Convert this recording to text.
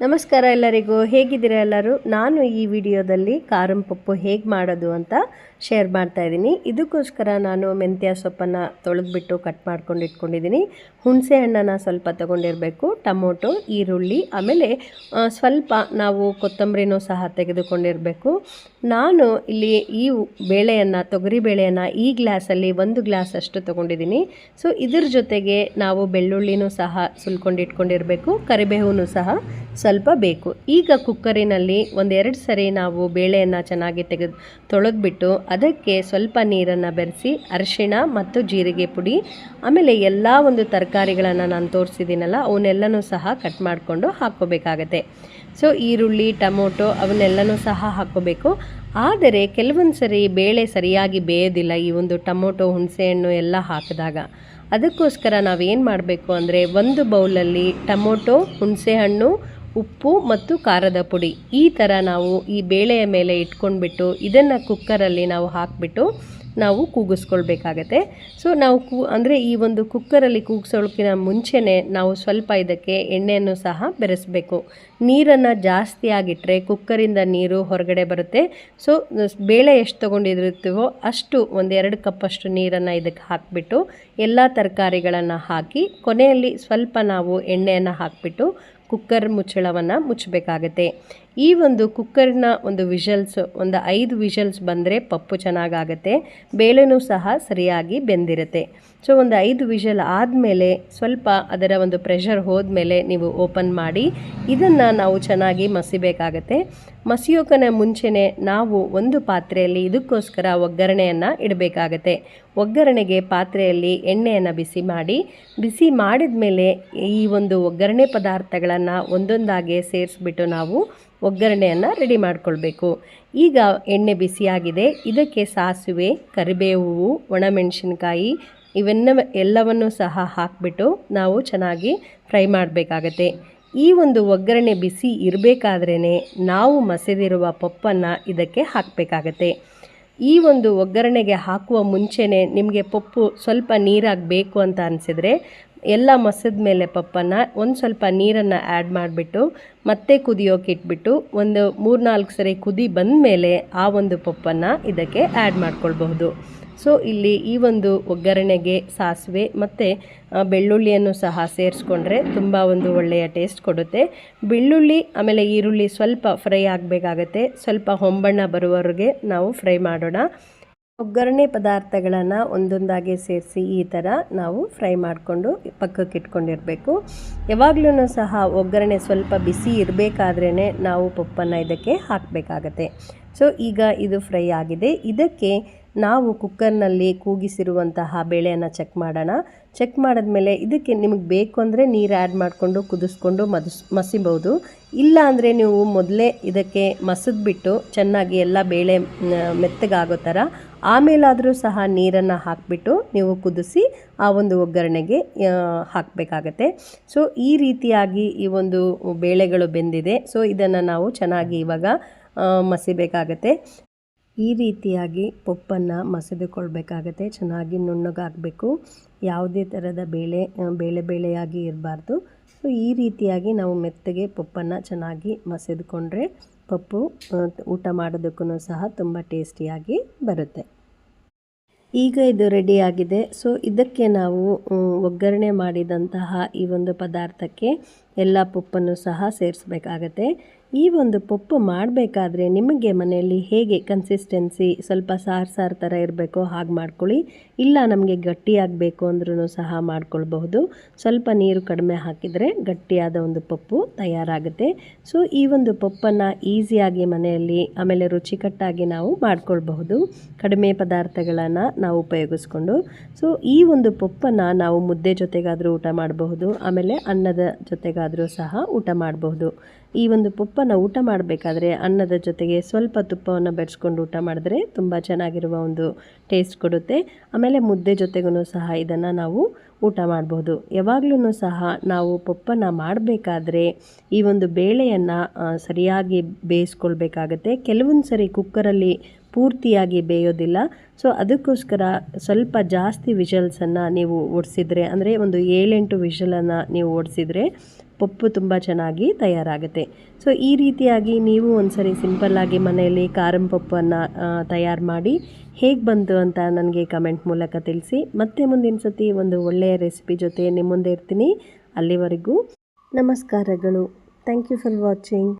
ನಮಸ್ಕಾರ ಎಲ್ಲರಿಗೂ, ಹೇಗಿದ್ದೀರಾ ಎಲ್ಲರೂ? ನಾನು ಈ ವಿಡಿಯೋದಲ್ಲಿ ಖಾರಂ ಪಪ್ಪು ಹೇಗೆ ಮಾಡೋದು ಅಂತ ಶೇರ್ ಮಾಡ್ತಾ ಇದ್ದೀನಿ. ಇದಕ್ಕೋಸ್ಕರ ನಾನು ಮೆಂತ್ಯ ಸೊಪ್ಪನ್ನು ತೊಳೆದ್ಬಿಟ್ಟು ಕಟ್ ಮಾಡ್ಕೊಂಡು ಇಟ್ಕೊಂಡಿದ್ದೀನಿ. ಹುಣಸೆ ಹಣ್ಣನ್ನು ಸ್ವಲ್ಪ ತೊಗೊಂಡಿರಬೇಕು, ಟೊಮೊಟೊ, ಈರುಳ್ಳಿ, ಆಮೇಲೆ ಸ್ವಲ್ಪ ನಾವು ಕೊತ್ತಂಬರಿನೂ ಸಹ ತೆಗೆದುಕೊಂಡಿರಬೇಕು. ನಾನು ಇಲ್ಲಿ ಈ ಬೇಳೆಯನ್ನು, ತೊಗರಿ ಬೇಳೆಯನ್ನು ಈ ಗ್ಲಾಸಲ್ಲಿ ಒಂದು ಗ್ಲಾಸ್ ಅಷ್ಟು ತೊಗೊಂಡಿದ್ದೀನಿ. ಸೊ ಇದ್ರ ಜೊತೆಗೆ ನಾವು ಬೆಳ್ಳುಳ್ಳಿನೂ ಸಹ ಸುಲ್ಕೊಂಡು ಇಟ್ಕೊಂಡಿರಬೇಕು ಕರಿಬೇವು ಸಹ ಸ್ವಲ್ಪ ಬೇಕು. ಈಗ ಕುಕ್ಕರಿನಲ್ಲಿ ಒಂದೆರಡು ಸರಿ ನಾವು ಬೇಳೆಯನ್ನು ಚೆನ್ನಾಗಿ ತೆಗೆದು ತೊಳೆದ್ಬಿಟ್ಟು ಅದಕ್ಕೆ ಸ್ವಲ್ಪ ನೀರನ್ನು ಬೆರೆಸಿ ಅರಿಶಿಣ ಮತ್ತು ಜೀರಿಗೆ ಪುಡಿ, ಆಮೇಲೆ ಎಲ್ಲ ಒಂದು ತರಕಾರಿಗಳನ್ನು ನಾನು ತೋರಿಸಿದ್ದೀನಲ್ಲ ಅವನ್ನೆಲ್ಲನೂ ಸಹ ಕಟ್ ಮಾಡಿಕೊಂಡು ಹಾಕ್ಕೋಬೇಕಾಗತ್ತೆ. ಸೊ ಈರುಳ್ಳಿ, ಟೊಮೊಟೊ ಅವನ್ನೆಲ್ಲನೂ ಸಹ ಹಾಕ್ಕೋಬೇಕು. ಆದರೆ ಕೆಲವೊಂದು ಸರಿ ಬೇಳೆ ಸರಿಯಾಗಿ ಬೇಯೋದಿಲ್ಲ ಈ ಒಂದು ಟೊಮೊಟೊ ಹುಣಸೆಹಣ್ಣು ಎಲ್ಲ ಹಾಕಿದಾಗ. ಅದಕ್ಕೋಸ್ಕರ ನಾವೇನು ಮಾಡಬೇಕು ಅಂದರೆ ಒಂದು ಬೌಲಲ್ಲಿ ಟೊಮೊಟೊ ಹುಣಸೆಹಣ್ಣು ಉಪ್ಪು ಮತ್ತು ಖಾರದ ಪುಡಿ. ಈ ಥರ ನಾವು ಈ ಬೇಳೆಯ ಮೇಲೆ ಇಟ್ಕೊಂಡ್ಬಿಟ್ಟು ಇದನ್ನು ಕುಕ್ಕರಲ್ಲಿ ನಾವು ಹಾಕಿಬಿಟ್ಟು ನಾವು ಕೂಗಿಸ್ಕೊಳ್ಬೇಕಾಗತ್ತೆ. ಸೊ ನಾವು ಕೂ, ಅಂದರೆ ಈ ಒಂದು ಕುಕ್ಕರಲ್ಲಿ ಕೂಗಿಸೋಳಕ್ಕಿಂತ ಮುಂಚೆನೇ ನಾವು ಸ್ವಲ್ಪ ಇದಕ್ಕೆ ಎಣ್ಣೆಯನ್ನು ಸಹ ಬೆರೆಸಬೇಕು. ನೀರನ್ನು ಜಾಸ್ತಿ ಆಗಿಟ್ಟರೆ ಕುಕ್ಕರಿಂದ ನೀರು ಹೊರಗಡೆ ಬರುತ್ತೆ. ಸೊ ಬೇಳೆ ಎಷ್ಟು ತೊಗೊಂಡಿರುತ್ತೀವೋ ಅಷ್ಟು ಒಂದೆರಡು ಕಪ್ಪಷ್ಟು ನೀರನ್ನು ಇದಕ್ಕೆ ಹಾಕಿಬಿಟ್ಟು ಎಲ್ಲ ತರಕಾರಿಗಳನ್ನು ಹಾಕಿ ಕೊನೆಯಲ್ಲಿ ಸ್ವಲ್ಪ ನಾವು ಎಣ್ಣೆಯನ್ನು ಹಾಕಿಬಿಟ್ಟು ಕುಕ್ಕರ್ ಮುಚ್ಚಳವನ್ನು ಮುಚ್ಚಬೇಕಾಗತ್ತೆ. ಈ ಒಂದು ಕುಕ್ಕರ್ನ ಒಂದು ವಿಷಲ್ಸ್, ಒಂದು ಐದು ವಿಷಲ್ಸ್ ಬಂದರೆ ಪಪ್ಪು ಚೆನ್ನಾಗಾಗತ್ತೆ, ಬೇಳೆನೂ ಸಹ ಸರಿಯಾಗಿ ಬೆಂದಿರುತ್ತೆ. ಸೊ, ಒಂದು ಐದು ವಿಷಲ್ ಆದಮೇಲೆ ಸ್ವಲ್ಪ ಅದರ ಒಂದು ಪ್ರೆಷರ್ ಹೋದ್ಮೇಲೆ ನೀವು ಓಪನ್ ಮಾಡಿ, ಇದನ್ನು ನಾವು ಚೆನ್ನಾಗಿ ಮಸಿಬೇಕಾಗತ್ತೆ. ಮಸಿಯೋಕನ ಮುಂಚೆನೇ ನಾವು ಒಂದು ಪಾತ್ರೆಯಲ್ಲಿ ಇದಕ್ಕೋಸ್ಕರ ಒಗ್ಗರಣೆಯನ್ನು ಇಡಬೇಕಾಗತ್ತೆ. ಒಗ್ಗರಣೆಗೆ ಪಾತ್ರೆಯಲ್ಲಿ ಎಣ್ಣೆಯನ್ನು ಬಿಸಿ ಮಾಡಿ, ಬಿಸಿ ಮಾಡಿದ ಮೇಲೆ ಈ ಒಂದು ಒಗ್ಗರಣೆ ಪದಾರ್ಥಗಳನ್ನು ಒಂದೊಂದಾಗಿ ಸೇರಿಸ್ಬಿಟ್ಟು ನಾವು ಒಗ್ಗರಣೆಯನ್ನು ರೆಡಿ ಮಾಡಿಕೊಳ್ಬೇಕು. ಈಗ ಎಣ್ಣೆ ಬಿಸಿಯಾಗಿದೆ. ಇದಕ್ಕೆ ಸಾಸಿವೆ, ಕರಿಬೇವು, ಒಣಮೆಣಸಿನ್ಕಾಯಿ ಇವೆನ್ನ ಎಲ್ಲವನ್ನು ಸಹ ಹಾಕಿಬಿಟ್ಟು ನಾವು ಚೆನ್ನಾಗಿ ಫ್ರೈ ಮಾಡಬೇಕಾಗತ್ತೆ. ಈ ಒಂದು ಒಗ್ಗರಣೆ ಬಿಸಿ ಇರಬೇಕಾದ್ರೇ ನಾವು ಮಸೆದಿರುವ ಪಪ್ಪನ್ನು ಇದಕ್ಕೆ ಹಾಕಬೇಕಾಗತ್ತೆ. ಈ ಒಂದು ಒಗ್ಗರಣೆಗೆ ಹಾಕುವ ಮುಂಚೆನೇ ನಿಮಗೆ ಪಪ್ಪು ಸ್ವಲ್ಪ ನೀರಾಗಬೇಕು ಅಂತ ಅನಿಸಿದರೆ ಎಲ್ಲ ಮಸದ ಮೇಲೆ ಪಪ್ಪನ್ನು ಒಂದು ಸ್ವಲ್ಪ ನೀರನ್ನು ಆ್ಯಡ್ ಮಾಡಿಬಿಟ್ಟು ಮತ್ತೆ ಕುದಿಯೋಕೆ ಇಟ್ಬಿಟ್ಟು ಒಂದು ಮೂರ್ನಾಲ್ಕು ಸರಿ ಕುದಿ ಬಂದ ಮೇಲೆ ಆ ಒಂದು ಪಪ್ಪನ್ನು ಇದಕ್ಕೆ ಆ್ಯಡ್ ಮಾಡ್ಕೊಳ್ಬಹುದು. ಸೊ ಇಲ್ಲಿ ಈ ಒಂದು ಒಗ್ಗರಣೆಗೆ ಸಾಸಿವೆ ಮತ್ತು ಬೆಳ್ಳುಳ್ಳಿಯನ್ನು ಸಹ ಸೇರಿಸ್ಕೊಂಡ್ರೆ ತುಂಬ ಒಂದು ಒಳ್ಳೆಯ ಟೇಸ್ಟ್ ಕೊಡುತ್ತೆ. ಬೆಳ್ಳುಳ್ಳಿ, ಆಮೇಲೆ ಈರುಳ್ಳಿ ಸ್ವಲ್ಪ ಫ್ರೈ ಆಗಬೇಕಾಗತ್ತೆ. ಸ್ವಲ್ಪ ಹೊಂಬಣ್ಣ ಬರುವವರೆಗೆ ನಾವು ಫ್ರೈ ಮಾಡೋಣ. ಒಗ್ಗರಣೆ ಪದಾರ್ಥಗಳನ್ನು ಒಂದೊಂದಾಗಿ ಸೇರಿಸಿ ಈ ಥರ ನಾವು ಫ್ರೈ ಮಾಡಿಕೊಂಡು ಪಕ್ಕಕ್ಕೆ ಇಟ್ಕೊಂಡಿರಬೇಕು. ಯಾವಾಗಲೂ ಸಹ ಒಗ್ಗರಣೆ ಸ್ವಲ್ಪ ಬಿಸಿ ಇರಬೇಕಾದ್ರೇ ನಾವು ಪಪ್ಪನ್ನು ಇದಕ್ಕೆ ಹಾಕಬೇಕಾಗತ್ತೆ. ಸೊ ಈಗ ಇದು ಫ್ರೈ ಆಗಿದೆ. ಇದಕ್ಕೆ ನಾವು ಕುಕ್ಕರ್ನಲ್ಲಿ ಕೂಗಿಸಿರುವಂತಹ ಬೇಳೆಯನ್ನು ಚೆಕ್ ಮಾಡೋಣ. ಚೆಕ್ ಮಾಡಿದ್ಮೇಲೆ ಇದಕ್ಕೆ ನಿಮಗೆ ಬೇಕು ಅಂದರೆ ನೀರು ಆ್ಯಡ್ ಮಾಡಿಕೊಂಡು ಕುದಿಸ್ಕೊಂಡು ಮದಸ್ ಮಸಿಬೋದು. ಇಲ್ಲ ಅಂದರೆ ನೀವು ಮೊದಲೇ ಇದಕ್ಕೆ ಮಸಿದ್ಬಿಟ್ಟು ಚೆನ್ನಾಗಿ ಎಲ್ಲ ಬೇಳೆ ಮೆತ್ತಗಾಗೋ ಥರ ಆಮೇಲಾದರೂ ಸಹ ನೀರನ್ನು ಹಾಕಿಬಿಟ್ಟು ನೀವು ಕುದಿಸಿ ಆ ಒಂದು ಒಗ್ಗರಣೆಗೆ ಹಾಕಬೇಕಾಗತ್ತೆ. ಸೊ ಈ ರೀತಿಯಾಗಿ ಈ ಒಂದು ಬೇಳೆಗಳು ಬೆಂದಿದೆ. ಸೊ ಇದನ್ನು ನಾವು ಚೆನ್ನಾಗಿ ಇವಾಗ ಮಸಿಬೇಕಾಗತ್ತೆ. ಈ ರೀತಿಯಾಗಿ ಪಪ್ಪನ್ನು ಮಸೆದುಕೊಳ್ಬೇಕಾಗತ್ತೆ, ಚೆನ್ನಾಗಿ ನುಣ್ಣಗಾಗಬೇಕು. ಯಾವುದೇ ಥರದ ಬೇಳೆ ಬೇಳೆ ಬೇಳೆಯಾಗಿ ಇರಬಾರ್ದು. ಸೊ ಈ ರೀತಿಯಾಗಿ ನಾವು ಮೆತ್ತಗೆ ಪಪ್ಪನ್ನು ಚೆನ್ನಾಗಿ ಮಸೆದುಕೊಂಡ್ರೆ ಪಪ್ಪು ಊಟ ಮಾಡೋದಕ್ಕೂ ಸಹ ತುಂಬ ಟೇಸ್ಟಿಯಾಗಿ ಬರುತ್ತೆ. ಈಗ ಇದು ರೆಡಿಯಾಗಿದೆ ಸೊ ಇದಕ್ಕೆ ನಾವು ಒಗ್ಗರಣೆ ಮಾಡಿದಂತಹ ಈ ಒಂದು ಪದಾರ್ಥಕ್ಕೆ ಎಲ್ಲ ಪಪ್ಪನ್ನು ಸಹ ಸೇರಿಸ್ಬೇಕಾಗತ್ತೆ. ಈ ಒಂದು ಪಪ್ಪು ಮಾಡಬೇಕಾದ್ರೆ ನಿಮಗೆ ಮನೆಯಲ್ಲಿ ಹೇಗೆ ಕನ್ಸಿಸ್ಟೆನ್ಸಿ ಸ್ವಲ್ಪ ಸಾರು ಸಾರು ಥರ ಇರಬೇಕೋ ಹಾಗೆ ಮಾಡ್ಕೊಳ್ಳಿ. ಇಲ್ಲ ನಮಗೆ ಗಟ್ಟಿಯಾಗಬೇಕು ಅಂದ್ರೂ ಸಹ ಮಾಡ್ಕೊಳ್ಬಹುದು. ಸ್ವಲ್ಪ ನೀರು ಕಡಿಮೆ ಹಾಕಿದರೆ ಗಟ್ಟಿಯಾದ ಒಂದು ಪಪ್ಪು ತಯಾರಾಗುತ್ತೆ. ಸೊ ಈ ಒಂದು ಪಪ್ಪನ್ನು ಈಸಿಯಾಗಿ ಮನೆಯಲ್ಲಿ ಆಮೇಲೆ ರುಚಿಕಟ್ಟಾಗಿ ನಾವು ಮಾಡ್ಕೊಳ್ಬಹುದು. ಕಡಿಮೆ ಪದಾರ್ಥಗಳನ್ನು ನಾವು ಉಪಯೋಗಿಸ್ಕೊಂಡು. ಸೊ ಈ ಒಂದು ಪಪ್ಪನ್ನು ನಾವು ಮುದ್ದೆ ಜೊತೆಗಾದರೂ ಊಟ ಮಾಡಬಹುದು. ಆಮೇಲೆ ಅನ್ನದ ಜೊತೆಗಾದರೂ ಸಹ ಊಟ ಮಾಡಬಹುದು. ಈ ಒಂದು ಪಪ್ಪನ್ನು ಊಟ ಮಾಡಬೇಕಾದ್ರೆ ಅನ್ನದ ಜೊತೆಗೆ ಸ್ವಲ್ಪ ತುಪ್ಪವನ್ನು ಬೆರೆಸ್ಕೊಂಡು ಊಟ ಮಾಡಿದ್ರೆ ತುಂಬ ಚೆನ್ನಾಗಿರುವ ಒಂದು ಟೇಸ್ಟ್ ಕೊಡುತ್ತೆ. ಆಮೇಲೆ ಮುದ್ದೆ ಜೊತೆಗೂ ಸಹ ಇದನ್ನು ನಾವು ಊಟ ಮಾಡ್ಬೋದು. ಯಾವಾಗಲೂ ಸಹ ನಾವು ಪಪ್ಪನ ಮಾಡಬೇಕಾದ್ರೆ ಈ ಒಂದು ಬೇಳೆಯನ್ನು ಸರಿಯಾಗಿ ಬೇಯಿಸ್ಕೊಳ್ಬೇಕಾಗತ್ತೆ. ಕೆಲವೊಂದು ಸರಿ ಕುಕ್ಕರಲ್ಲಿ ಪೂರ್ತಿಯಾಗಿ ಬೇಯೋದಿಲ್ಲ. ಸೊ, ಅದಕ್ಕೋಸ್ಕರ ಸ್ವಲ್ಪ ಜಾಸ್ತಿ ವಿಷಲ್ಸನ್ನು ನೀವು ಓಡಿಸಿದರೆ ಅಂದರೆ ಒಂದು ಏಳೆಂಟು ವಿಷಲನ್ನು ನೀವು ಓಡಿಸಿದ್ರೆ ಪಪ್ಪು ತುಂಬ ಚೆನ್ನಾಗಿ ತಯಾರಾಗುತ್ತೆ. ಸೊ ಈ ರೀತಿಯಾಗಿ ನೀವು ಒಂದ್ಸರಿ ಸಿಂಪಲ್ಲಾಗಿ ಮನೆಯಲ್ಲಿ ಕಾರಂ ಪಪ್ಪನ್ನು ತಯಾರು ಮಾಡಿ ಹೇಗೆ ಬಂತು ಅಂತ ನನಗೆ ಕಮೆಂಟ್ ಮೂಲಕ ತಿಳಿಸಿ. ಮತ್ತೆ ಮುಂದಿನ ಸತಿ ಒಂದು ಒಳ್ಳೆಯ ರೆಸಿಪಿ ಜೊತೆ ನಿಮ್ಮ ಮುಂದೆ ಇರ್ತೀನಿ. ಅಲ್ಲಿವರೆಗೂ ನಮಸ್ಕಾರಗಳು. Thank you for watching